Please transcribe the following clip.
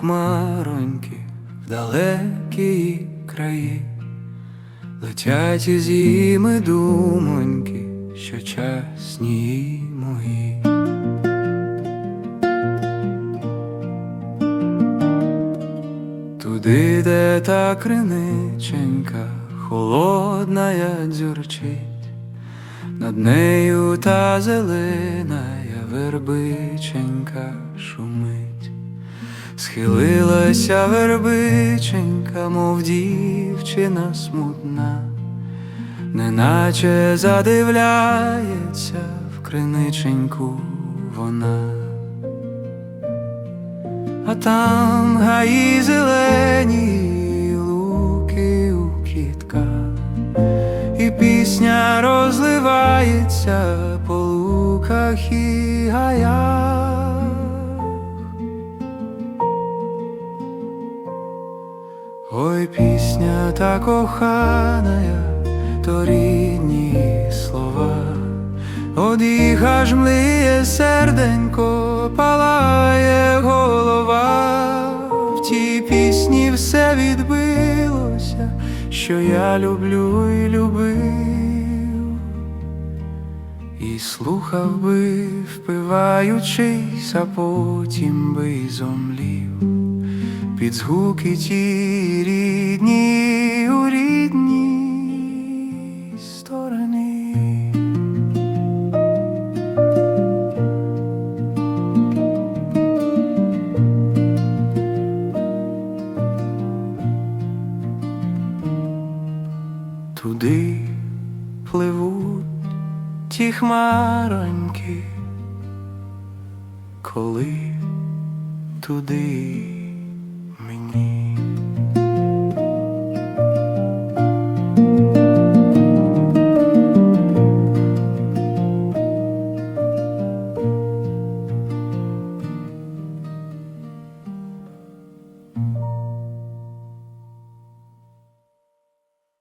хмароньки в далекі краї, летять із зими думоньки, що часні мої. Туди, де та криниченька, холодна я дзюрчить, над нею та зеленая вербиченька шумить, схилилася вербиченька, мов дівчина смутна, неначе задивляється в криниченьку вона. А там гаї зелені, луки у кітках, і пісня розливається по луках і гаях. Ой, пісня та коханая, то рідні слова. Од їх аж мліє серденько, палає голова, в тій пісні все відбилося, що я люблю і любив, і слухав би, впиваючись, а потім би зомлів, під згуки ті рідні у рідній сторони. Туди пливуть ті хмароньки, коли туди.